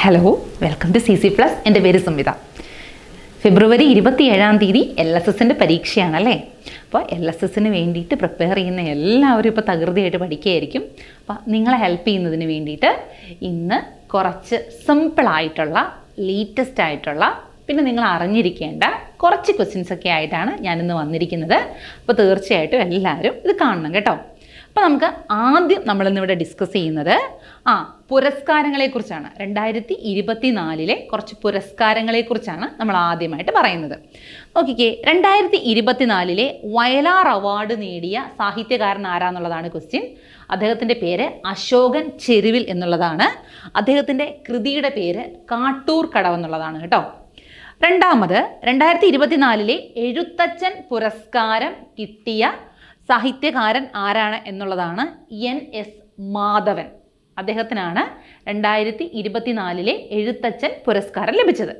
Hello welcome to C C plus എന്റെ പേര് സംവിത ഫെബ്രുവരി ഇരുപത്തിയേഴാം തീയതി എൽ എസ് എസിന്റെ പരീക്ഷയാണല്ലേ? അപ്പോൾ എൽ എസ് എസിന് വേണ്ടിയിട്ട് പ്രിപ്പയർ ചെയ്യുന്ന എല്ലാവരും ഇപ്പോൾ തകൃതിയായിട്ട് പഠിക്കുകയായിരിക്കും. അപ്പോൾ നിങ്ങളെ ഹെൽപ്പ് ചെയ്യുന്നതിന് വേണ്ടിയിട്ട് ഇന്ന് കുറച്ച് സിമ്പിളായിട്ടുള്ള ലേറ്റസ്റ്റ് ആയിട്ടുള്ള പിന്നെ നിങ്ങൾ അറിഞ്ഞിരിക്കേണ്ട കുറച്ച് ക്വസ്റ്റ്യൻസ് ഒക്കെ ആയിട്ടാണ് ഞാനിന്ന് വന്നിരിക്കുന്നത്. അപ്പോൾ തീർച്ചയായിട്ടും എല്ലാവരും ഇത് കാണണം കേട്ടോ. അപ്പോൾ നമുക്ക് ആദ്യം നമ്മളിന്നിവിടെ ഡിസ്കസ് ചെയ്യുന്നത് ആ പുരസ്കാരങ്ങളെക്കുറിച്ചാണ്. രണ്ടായിരത്തി ഇരുപത്തി നാലിലെ കുറച്ച് പുരസ്കാരങ്ങളെക്കുറിച്ചാണ് നമ്മൾ ആദ്യമായിട്ട് പറയുന്നത്. നോക്കിക്കേ രണ്ടായിരത്തി ഇരുപത്തിനാലിലെ വയലാർ അവാർഡ് നേടിയ സാഹിത്യകാരൻ ആരാന്നുള്ളതാണ് ക്വസ്റ്റ്യൻ അദ്ദേഹത്തിന്റെ പേര് അശോകൻ ചെരുവിൽ എന്നുള്ളതാണ്. അദ്ദേഹത്തിന്റെ കൃതിയുടെ പേര് കാട്ടൂർ കടവ് എന്നുള്ളതാണ് കേട്ടോ. രണ്ടാമത് രണ്ടായിരത്തി ഇരുപത്തിനാലിലെ എഴുത്തച്ഛൻ പുരസ്കാരം കിട്ടിയ സാഹിത്യകാരൻ ആരാണ് എന്നുള്ളതാണ് എൻ എസ് മാധവൻ. അദ്ദേഹത്തിനാണ് രണ്ടായിരത്തി ഇരുപത്തിനാലിലെ എഴുത്തച്ഛൻ പുരസ്കാരം ലഭിച്ചത്.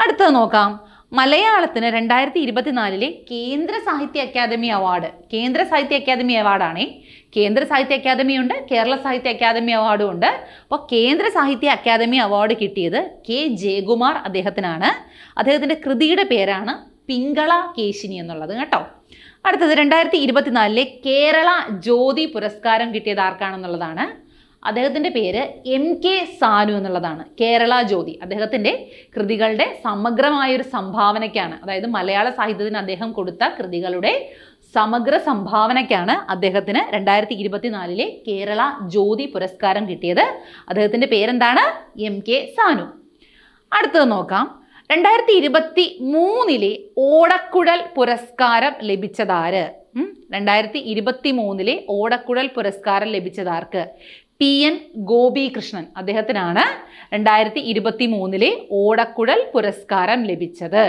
അടുത്തത് നോക്കാം. മലയാളത്തിന് രണ്ടായിരത്തി ഇരുപത്തിനാലിലെ കേന്ദ്ര സാഹിത്യ അക്കാദമി അവാർഡ്. കേന്ദ്ര സാഹിത്യ അക്കാദമി അവാർഡാണേ. കേന്ദ്ര സാഹിത്യ അക്കാദമി ഉണ്ട് കേരള സാഹിത്യ അക്കാദമി അവാർഡും ഉണ്ട്. അപ്പോൾ കേന്ദ്ര സാഹിത്യ അക്കാദമി അവാർഡ് കിട്ടിയത് കെ ജയകുമാർ അദ്ദേഹത്തിനാണ്. അദ്ദേഹത്തിന്റെ കൃതിയുടെ പേരാണ് പിങ്കള കേശിനി എന്നുള്ളത് കേട്ടോ. അടുത്തത് രണ്ടായിരത്തി ഇരുപത്തിനാലിലെ കേരള ജ്യോതി പുരസ്കാരം കിട്ടിയത് ആർക്കാണെന്നുള്ളതാണ്. അദ്ദേഹത്തിന്റെ പേര് എം കെ സാനു എന്നുള്ളതാണ്. കേരള ജ്യോതി. അദ്ദേഹത്തിന്റെ കൃതികളുടെ സമഗ്രമായൊരു സംഭാവനയ്ക്കാണ്. അതായത് മലയാള സാഹിത്യത്തിന് അദ്ദേഹം കൊടുത്ത കൃതികളുടെ സമഗ്ര സംഭാവനയ്ക്കാണ് അദ്ദേഹത്തിന് രണ്ടായിരത്തി ഇരുപത്തിനാലിലെ കേരള ജ്യോതി പുരസ്കാരം കിട്ടിയത്. അദ്ദേഹത്തിന്റെ പേരെന്താണ്? M K Sanu. അടുത്തത് നോക്കാം. രണ്ടായിരത്തി ഇരുപത്തി മൂന്നിലെ ഓടക്കുഴൽ പുരസ്കാരം ലഭിച്ചതാര്? രണ്ടായിരത്തി ഇരുപത്തി മൂന്നിലെ ഓടക്കുഴൽ പുരസ്കാരം ലഭിച്ചതാർക്ക്? പി എൻ ഗോപികൃഷ്ണൻ അദ്ദേഹത്തിനാണ് രണ്ടായിരത്തി ഇരുപത്തി മൂന്നിലെ ഓടക്കുഴൽ പുരസ്കാരം ലഭിച്ചത്.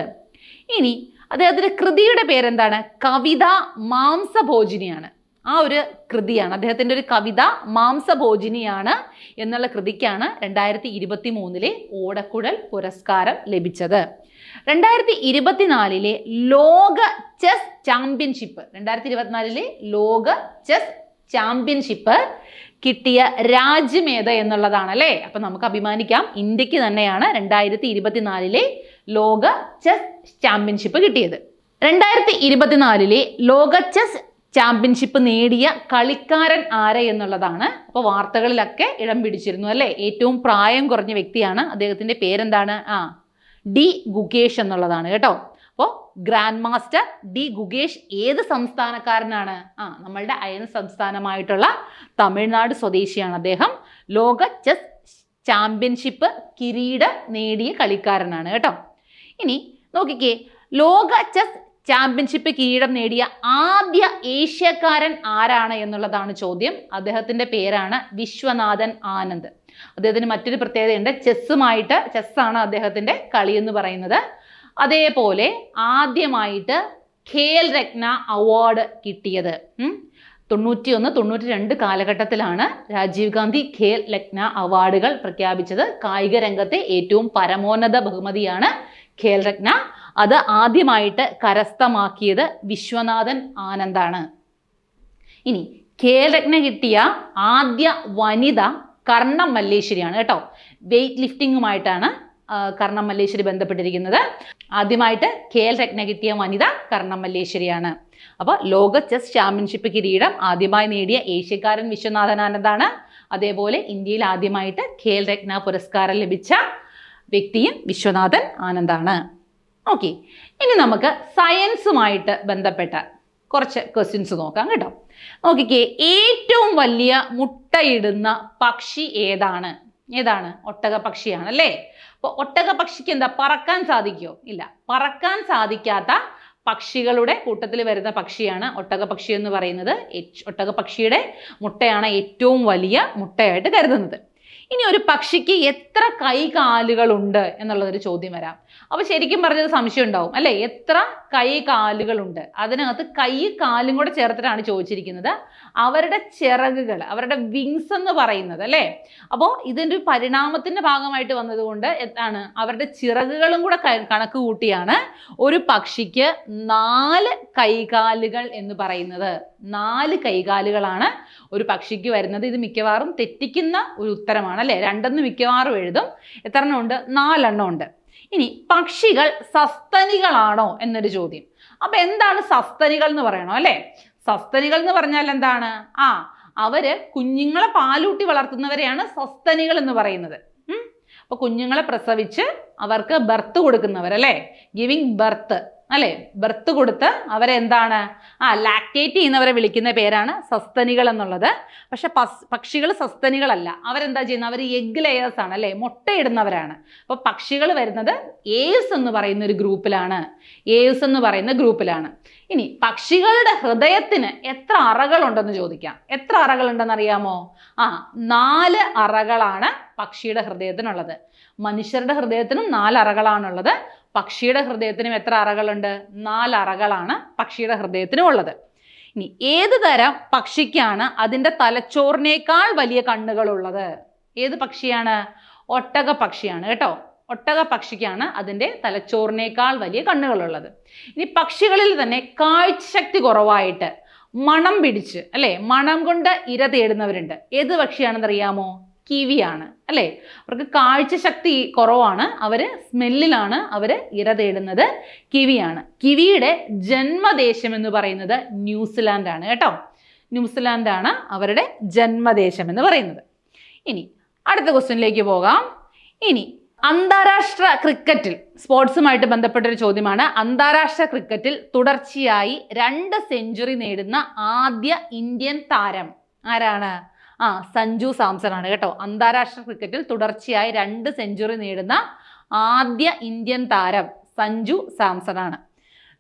ഇനി അദ്ദേഹത്തിന്റെ കൃതിയുടെ പേരെന്താണ്? കവിത മാംസഭോജിനിയാണ്. ആ ഒരു കൃതിയാണ്. അദ്ദേഹത്തിന്റെ ഒരു കവിത മാംസഭോജിനിയാണ് എന്നുള്ള കൃതിക്കാണ് രണ്ടായിരത്തി ഇരുപത്തി മൂന്നിലെ ഓടക്കുഴൽ പുരസ്കാരം ലഭിച്ചത്. രണ്ടായിരത്തി ഇരുപത്തിനാലിലെ ലോക ചെസ് ചാമ്പ്യൻഷിപ്പ് രണ്ടായിരത്തി ഇരുപത്തിനാലിലെ ലോക ചെസ് ചാമ്പ്യൻഷിപ്പ് കിട്ടിയ രാജ്യമേത എന്നുള്ളതാണ് അല്ലേ? അപ്പം നമുക്ക് അഭിമാനിക്കാം. ഇന്ത്യയ്ക്ക് തന്നെയാണ് രണ്ടായിരത്തി ഇരുപത്തിനാലിലെ ലോക ചെസ് ചാമ്പ്യൻഷിപ്പ് കിട്ടിയത്. രണ്ടായിരത്തി ഇരുപത്തിനാലിലെ ലോക ചെസ് ചാമ്പ്യൻഷിപ്പ് നേടിയ കളിക്കാരൻ ആരെ എന്നുള്ളതാണ് അപ്പോൾ വാർത്തകളിലൊക്കെ ഇടം പിടിച്ചിരുന്നു അല്ലേ? ഏറ്റവും പ്രായം കുറഞ്ഞ വ്യക്തിയാണ്. അദ്ദേഹത്തിന്റെ പേരെന്താണ്? ആ ഡി ഗുകേഷ് എന്നുള്ളതാണ് കേട്ടോ. അപ്പോൾ ഗ്രാൻഡ് മാസ്റ്റർ ഡി ഗുഗേഷ് ഏത് സംസ്ഥാനക്കാരനാണ്? ആ നമ്മളുടെ അയൽ സംസ്ഥാനമായിട്ടുള്ള തമിഴ്നാട് സ്വദേശിയാണ് അദ്ദേഹം. ലോക ചെസ് ചാമ്പ്യൻഷിപ്പ് കിരീടം നേടിയ കളിക്കാരനാണ് കേട്ടോ. ഇനി നോക്കിക്കേ ലോക ചെസ് ചാമ്പ്യൻഷിപ്പ് കിരീടം നേടിയ ആദ്യ ഏഷ്യക്കാരൻ ആരാണ് എന്നുള്ളതാണ് ചോദ്യം. അദ്ദേഹത്തിന്റെ പേരാണ് വിശ്വനാഥൻ ആനന്ദ്. അദ്ദേഹത്തിന് മറ്റൊരു പ്രത്യേകതയുണ്ട്. ചെസ്സുമായിട്ട് ചെസ്സാണ് അദ്ദേഹത്തിന്റെ കളി എന്ന് പറയുന്നത്. അതേപോലെ ആദ്യമായിട്ട് ഖേൽ രത്ന അവാർഡ് കിട്ടിയത്. തൊണ്ണൂറ്റി ഒന്ന് തൊണ്ണൂറ്റി രണ്ട് കാലഘട്ടത്തിലാണ് രാജീവ് ഗാന്ധി ഖേൽ രത്ന അവാർഡുകൾ പ്രഖ്യാപിച്ചത്. കായിക രംഗത്തെ ഏറ്റവും പരമോന്നത ബഹുമതിയാണ് ഖേൽ രത്ന അത് ആദ്യമായിട്ട് കരസ്ഥമാക്കിയത് വിശ്വനാഥൻ ആനന്ദാണ്. ഇനി ഖേൽ രത്ന കിട്ടിയ ആദ്യ വനിത കർണം മല്ലേശ്വരിയാണ് കേട്ടോ. വെയിറ്റ് ലിഫ്റ്റിങ്ങുമായിട്ടാണ് കർണം മല്ലേശ്വരി ബന്ധപ്പെട്ടിരിക്കുന്നത്. ആദ്യമായിട്ട് കെ എൽ രത്ന കിട്ടിയ വനിത കർണം മല്ലേശ്വരിയാണ് അപ്പോൾ ലോക ചെസ് ചാമ്പ്യൻഷിപ്പ് കിരീടം ആദ്യമായി നേടിയ ഏഷ്യക്കാരൻ വിശ്വനാഥനാനന്ദാണ് അതേപോലെ ഇന്ത്യയിൽ ആദ്യമായിട്ട് ഖേൽ രത്ന പുരസ്കാരം ലഭിച്ച വ്യക്തിയും വിശ്വനാഥൻ ആനന്ദാണ്. ഓക്കെ ഇനി നമുക്ക് സയൻസുമായിട്ട് ബന്ധപ്പെട്ട കുറച്ച് ക്വസ്റ്റ്യൻസ് നോക്കാം കേട്ടോ. നോക്കിക്കേ ഏറ്റവും വലിയ മുട്ടയിടുന്ന പക്ഷി ഏതാണ്? ഏതാണ്? ഒട്ടക പക്ഷിയാണ് അല്ലേ അപ്പോൾ ഒട്ടക പക്ഷിക്ക് എന്താ? പറക്കാൻ സാധിക്കുമോ ഇല്ല. പറക്കാൻ സാധിക്കാത്ത പക്ഷികളുടെ കൂട്ടത്തിൽ വരുന്ന പക്ഷിയാണ് ഒട്ടക പക്ഷി എന്ന് പറയുന്നത്. ഒട്ടകപക്ഷിയുടെ ഒട്ടക പക്ഷിയുടെ മുട്ടയാണ് ഏറ്റവും വലിയ മുട്ടയായിട്ട് കരുതുന്നത്. ഇനി ഒരു പക്ഷിക്ക് എത്ര കൈകാലുകളുണ്ട് എന്നുള്ളതൊരു ചോദ്യം വരാം. അപ്പോൾ ശരിക്കും പറഞ്ഞത് സംശയം ഉണ്ടാവും അല്ലേ? എത്ര കൈകാലുകളുണ്ട്? അതിനകത്ത് കൈ കാലും കൂടെ ചേർത്തിട്ടാണ് ചോദിച്ചിരിക്കുന്നത്. അവരുടെ ചിറകുകൾ അവരുടെ വിങ്സ് എന്ന് പറയുന്നത് അല്ലേ? അപ്പോൾ ഇതിന്റെ ഒരു പരിണാമത്തിന്റെ ഭാഗമായിട്ട് വന്നതുകൊണ്ട് എന്താണ്? അവരുടെ ചിറകുകളും കൂടെ കണക്ക് കൂട്ടിയാണ് ഒരു പക്ഷിക്ക് നാല് കൈകാലുകൾ എന്ന് പറയുന്നത്. നാല് കൈകാലുകളാണ് ഒരു പക്ഷിക്ക് വരുന്നത്. ഇത് മിക്കവാറും തെറ്റിക്കുന്ന ഒരു ഉത്തരമാണ്. രണ്ടെണ്ണമാണ് അല്ലേ രണ്ടെന്ന് മിക്കവാറും എഴുതും. എത്ര എണ്ണം ഉണ്ട്? നാലെണ്ണം ഉണ്ട്. ഇനി പക്ഷികൾ സസ്തനികളാണോ എന്നൊരു ചോദ്യം. അപ്പൊ എന്താണ് സസ്തനികൾ എന്ന് പറയണോ അല്ലേ? സസ്തനികൾ എന്ന് പറഞ്ഞാൽ എന്താണ്? ആ അവർ കുഞ്ഞുങ്ങളെ പാലൂട്ടി വളർത്തുന്നവരെയാണ് സസ്തനികൾ എന്ന് പറയുന്നത്. അപ്പോൾ അപ്പൊ കുഞ്ഞുങ്ങളെ പ്രസവിച്ച് അവർക്ക് ബർത്ത് കൊടുക്കുന്നവരല്ലേ? Giving birth. അല്ലേ? ബർത്ത് കൊടുത്ത് അവരെ എന്താണ്? ആ ലാക്റ്റേറ്റ് ചെയ്യുന്നവരെ വിളിക്കുന്ന പേരാണ് സസ്തനികൾ എന്നുള്ളത്. പക്ഷെ പക്ഷികൾ സസ്തനികളല്ല. അവരെന്താ ചെയ്യുന്നത്? അവർ എഗ് ലെയേഴ്സ് ആണ് അല്ലേ? മുട്ടയിടുന്നവരാണ്. അപ്പോൾ പക്ഷികൾ വരുന്നത് ഏസ് എന്ന് പറയുന്ന ഒരു ഗ്രൂപ്പിലാണ്. ഏസ് എന്ന് പറയുന്ന ഗ്രൂപ്പിലാണ്. ഇനി പക്ഷികളുടെ ഹൃദയത്തിന് എത്ര അറകളുണ്ടെന്ന് ചോദിക്കാം. എത്ര അറകളുണ്ടെന്ന് അറിയാമോ? ആ നാല് അറകളാണ് പക്ഷിയുടെ ഹൃദയത്തിനുള്ളത്. മനുഷ്യരുടെ ഹൃദയത്തിനും നാല് അറകളാണുള്ളത്. പക്ഷിയുടെ ഹൃദയത്തിനും എത്ര അറകളുണ്ട്? നാല് അറകളാണ് പക്ഷിയുടെ ഹൃദയത്തിനും ഉള്ളത്. ഇനി ഏത് തരം പക്ഷിക്കാണ് അതിന്റെ തലച്ചോറിനേക്കാൾ വലിയ കണ്ണുകളുള്ളത് ഏത് പക്ഷിയാണ്? ഒട്ടക പക്ഷിയാണ് കേട്ടോ. ഒട്ടക പക്ഷിക്കാണ് അതിന്റെ തലച്ചോറിനേക്കാൾ വലിയ കണ്ണുകളുള്ളത് ഇനി പക്ഷികളിൽ തന്നെ കാഴ്ചശക്തി കുറവായിട്ട് മണം പിടിച്ച് അല്ലേ? മണം കൊണ്ട് ഇര തേടുന്നവരുണ്ട്. ഏത് പക്ഷിയാണെന്ന് അറിയാമോ കിവിയാണ് അല്ലേ? അവർക്ക് കാഴ്ചശക്തി കുറവാണ് അവർ സ്മെല്ലിലാണ് അവർ ഇര തേടുന്നത്. കിവിയാണ്. കിവിയുടെ ജന്മദേശം എന്ന് പറയുന്നത് ന്യൂസിലാൻഡാണ് കേട്ടോ. ന്യൂസിലാൻഡാണ് അവരുടെ ജന്മദേശം എന്ന് പറയുന്നത്. ഇനി അടുത്ത ക്വസ്റ്റ്യനിലേക്ക് പോകാം. ഇനി അന്താരാഷ്ട്ര ക്രിക്കറ്റിൽ സ്പോർട്സുമായിട്ട് ബന്ധപ്പെട്ടൊരു ചോദ്യമാണ്. അന്താരാഷ്ട്ര ക്രിക്കറ്റിൽ തുടർച്ചയായി രണ്ട് സെഞ്ചുറി നേടുന്ന ആദ്യ ഇന്ത്യൻ താരം ആരാണ്? ആ സഞ്ജു സാംസൺ ആണ് കേട്ടോ. അന്താരാഷ്ട്ര ക്രിക്കറ്റിൽ തുടർച്ചയായി രണ്ട് സെഞ്ചുറി നേടുന്ന ആദ്യ ഇന്ത്യൻ താരം സഞ്ജു സാംസൺ ആണ്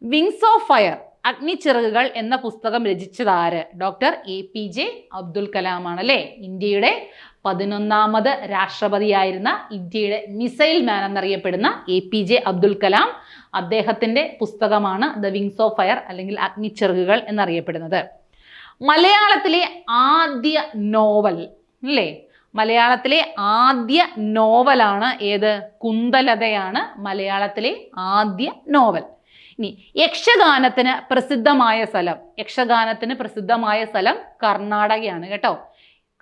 വിങ്സ് ഓഫ് ഫയർ അഗ്നിച്ചിറകുകൾ എന്ന പുസ്തകം രചിച്ചത് ആര്? Doctor A P J Abdul Kalam ആണ് അല്ലേ ഇന്ത്യയുടെ പതിനൊന്നാമത് രാഷ്ട്രപതിയായിരുന്ന ഇന്ത്യയുടെ മിസൈൽ മാൻ എന്നറിയപ്പെടുന്ന A P J Abdul Kalam അദ്ദേഹത്തിന്റെ പുസ്തകമാണ് ദ വിങ്സ് ഓഫ് ഫയർ അല്ലെങ്കിൽ അഗ്നിച്ചിറകുകൾ എന്നറിയപ്പെടുന്നത്. മലയാളത്തിലെ ആദ്യ നോവൽ അല്ലേ? മലയാളത്തിലെ ആദ്യ നോവലാണ് ഏത്? കുന്തലതയാണ് മലയാളത്തിലെ ആദ്യ നോവൽ. ഇനി യക്ഷഗാനത്തിന് പ്രസിദ്ധമായ സ്ഥലം യക്ഷഗാനത്തിന് പ്രസിദ്ധമായ സ്ഥലം കർണാടകയാണ് കേട്ടോ.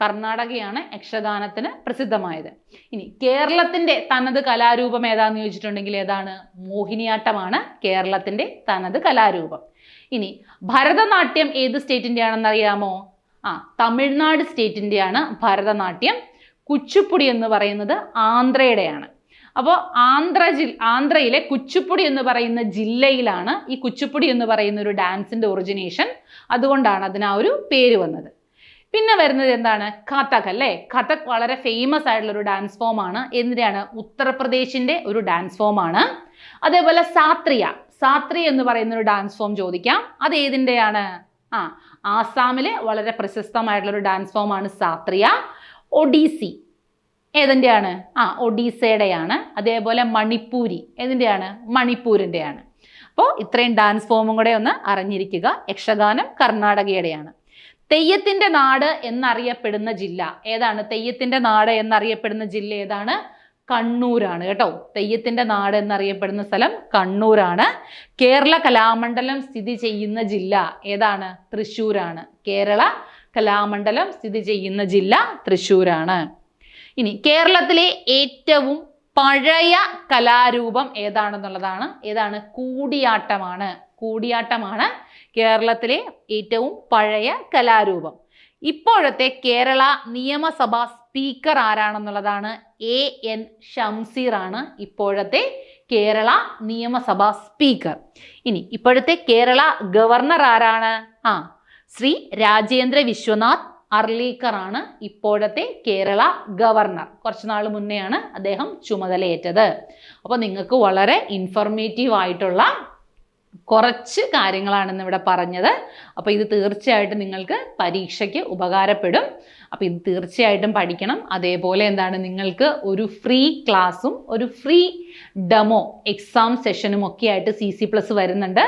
കർണാടകയാണ് യക്ഷഗാനത്തിന് പ്രസിദ്ധമായത്. ഇനി കേരളത്തിന്റെ തനത് കലാരൂപം ഏതാന്ന് ചോദിച്ചിട്ടുണ്ടെങ്കിൽ ഏതാണ്? മോഹിനിയാട്ടമാണ് കേരളത്തിന്റെ തനത് കലാരൂപം. ഇനി ഭരതനാട്യം ഏത് സ്റ്റേറ്റിന്റെ ആണെന്ന് അറിയാമോ ആ തമിഴ്നാട് സ്റ്റേറ്റിന്റെയാണ് ഭരതനാട്യം. കുച്ചുപ്പുടി എന്ന് പറയുന്നത് ആന്ധ്രയുടെയാണ്. അപ്പോൾ ആന്ധ്ര ജി ആന്ധ്രയിലെ കുച്ചുപ്പുടി എന്ന് പറയുന്ന ജില്ലയിലാണ് ഈ കുച്ചുപ്പുടി എന്ന് പറയുന്ന ഒരു ഡാൻസിന്റെ ഒറിജിനേഷൻ അതുകൊണ്ടാണ് അതിന് ആ ഒരു പേര് വന്നത്. പിന്നെ വരുന്നത് എന്താണ്? കഥക് അല്ലേ? കഥക് വളരെ ഫേമസ് ആയിട്ടുള്ള ഒരു ഡാൻസ് ഫോമാണ് എന്തിനാണ്? ഉത്തർപ്രദേശിന്റെ ഒരു ഡാൻസ് ഫോമാണ് അതേപോലെ സാത്രിയ. സാത്രി എന്ന് പറയുന്ന ഒരു ഡാൻസ് ഫോം ചോദിക്കാം. അത് ഏതിന്റെയാണ് ആ ആസാമിലെ വളരെ പ്രശസ്തമായിട്ടുള്ള ഒരു ഡാൻസ് ഫോമാണ് സാത്രിയ. ഒഡീസി ഏതിന്റെയാണ് ആ ഒഡീസയുടെയാണ്. അതേപോലെ മണിപ്പൂരി ഏതിന്റെയാണ് മണിപ്പൂരിന്റെയാണ് അപ്പോൾ ഇത്രയും ഡാൻസ് ഫോമും കൂടെ ഒന്ന് അറിഞ്ഞിരിക്കുക. യക്ഷഗാനം കർണാടകയുടെയാണ്. തെയ്യത്തിന്റെ നാട് എന്നറിയപ്പെടുന്ന ജില്ല ഏതാണ്? തെയ്യത്തിന്റെ നാട് എന്നറിയപ്പെടുന്ന ജില്ല ഏതാണ്? കണ്ണൂരാണ് കേട്ടോ. തെയ്യത്തിന്റെ നാട് എന്നറിയപ്പെടുന്ന സ്ഥലം കണ്ണൂരാണ്. കേരള കലാമണ്ഡലം സ്ഥിതി ചെയ്യുന്ന ജില്ല ഏതാണ്? തൃശ്ശൂരാണ്. കേരള കലാമണ്ഡലം സ്ഥിതി ചെയ്യുന്ന ജില്ല തൃശ്ശൂരാണ്. ഇനി കേരളത്തിലെ ഏറ്റവും പഴയ കലാരൂപം ഏതാണെന്നുള്ളതാണ്. ഏതാണ്? കൂടിയാട്ടമാണ്. കൂടിയാട്ടമാണ് കേരളത്തിലെ ഏറ്റവും പഴയ കലാരൂപം. ഇപ്പോഴത്തെ കേരള നിയമസഭാ സ്പീക്കർ ആരാണെന്നുള്ളതാണ് എ എൻ ഷംസീർ ആണ് ഇപ്പോഴത്തെ കേരള നിയമസഭാ സ്പീക്കർ. ഇനി ഇപ്പോഴത്തെ കേരള ഗവർണർ ആരാണ്? ആ ശ്രീ രാജേന്ദ്ര വിശ്വനാഥ് അർലീക്കർ ആണ് ഇപ്പോഴത്തെ കേരള ഗവർണർ. കുറച്ച് നാൾ മുന്നെയാണ് അദ്ദേഹം ചുമതലയേറ്റത്. അപ്പോൾ നിങ്ങൾക്ക് വളരെ ഇൻഫർമേറ്റീവ് ആയിട്ടുള്ള കുറച്ച് കാര്യങ്ങളാണെന്ന് ഇവിടെ പറഞ്ഞത്. അപ്പോൾ ഇത് തീർച്ചയായിട്ടും നിങ്ങൾക്ക് പരീക്ഷയ്ക്ക് ഉപകാരപ്പെടും. അപ്പോൾ ഇത് തീർച്ചയായിട്ടും പഠിക്കണം. അതേപോലെ എന്താണ് നിങ്ങൾക്ക് ഒരു ഫ്രീ ക്ലാസ്സും ഒരു ഫ്രീ ഡെമോ എക്സാം സെഷനും ഒക്കെ ആയിട്ട് സി സി പ്ലസ് വരുന്നുണ്ട്.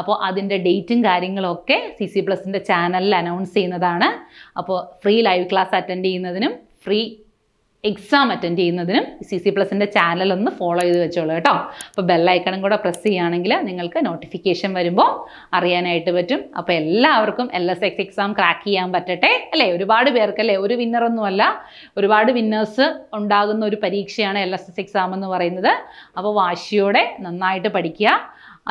അപ്പോൾ അതിന്റെ ഡേറ്റും കാര്യങ്ങളൊക്കെ സി സി പ്ലസിന്റെ ചാനലിൽ അനൗൺസ് ചെയ്യുന്നതാണ്. അപ്പോൾ ഫ്രീ ലൈവ് ക്ലാസ് അറ്റൻഡ് ചെയ്യുന്നതിനും ഫ്രീ എക്സാം അറ്റൻഡ് ചെയ്യുന്നതിനും സി സി പ്ലസിന്റെ ചാനൽ ഒന്ന് ഫോളോ ചെയ്ത് വെച്ചോളൂ കേട്ടോ. അപ്പോൾ ബെല്ലൈക്കണും കൂടെ പ്രസ് ചെയ്യുകയാണെങ്കിൽ നിങ്ങൾക്ക് നോട്ടിഫിക്കേഷൻ വരുമ്പോൾ അറിയാനായിട്ട് പറ്റും. അപ്പോൾ എല്ലാവർക്കും L S X exam crack ചെയ്യാൻ പറ്റട്ടെ അല്ലേ? ഒരുപാട് പേർക്ക് അല്ലേ ഒരു വിന്നറൊന്നുമല്ല ഒരുപാട് വിന്നേഴ്സ് ഉണ്ടാകുന്ന ഒരു പരീക്ഷയാണ് എൽ എസ് എസ് എക്സാം എന്ന് പറയുന്നത്. അപ്പോൾ വാശിയോടെ നന്നായിട്ട് പഠിക്കുക.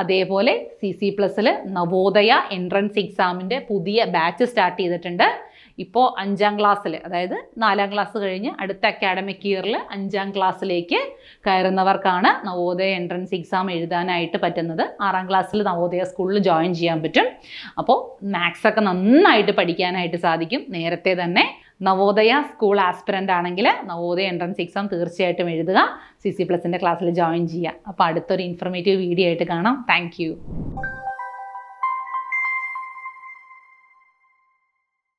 അതേപോലെ സി സി പ്ലസ്സിൽ നവോദയ എൻട്രൻസ് എക്സാമിന്റെ പുതിയ ബാച്ച് സ്റ്റാർട്ട് ചെയ്തിട്ടുണ്ട്. ഇപ്പോൾ അഞ്ചാം ക്ലാസ്സിൽ അതായത് നാലാം ക്ലാസ് കഴിഞ്ഞ് അടുത്ത അക്കാഡമിക് ഇയറിൽ അഞ്ചാം ക്ലാസ്സിലേക്ക് കയറുന്നവർക്കാണ് നവോദയ എൻട്രൻസ് എക്സാം എഴുതാനായിട്ട് പറ്റുന്നത്. ആറാം ക്ലാസ്സിൽ നവോദയ സ്കൂളിൽ ജോയിൻ ചെയ്യാൻ പറ്റും. അപ്പോൾ മാത്സ് ഒക്കെ നന്നായിട്ട് പഠിക്കാനായിട്ട് സാധിക്കും. നേരത്തെ തന്നെ നവോദയ സ്കൂൾ ആസ്പിറന്റ് ആണെങ്കിൽ നവോദയ എൻട്രൻസ് എക്സാം തീർച്ചയായിട്ടും എഴുതുക. സി സി പ്ലസിന്റെ ക്ലാസ്സിൽ ജോയിൻ ചെയ്യുക. അപ്പോൾ അടുത്തൊരു ഇൻഫർമേറ്റീവ് വീഡിയോ ആയിട്ട് കാണാം. താങ്ക്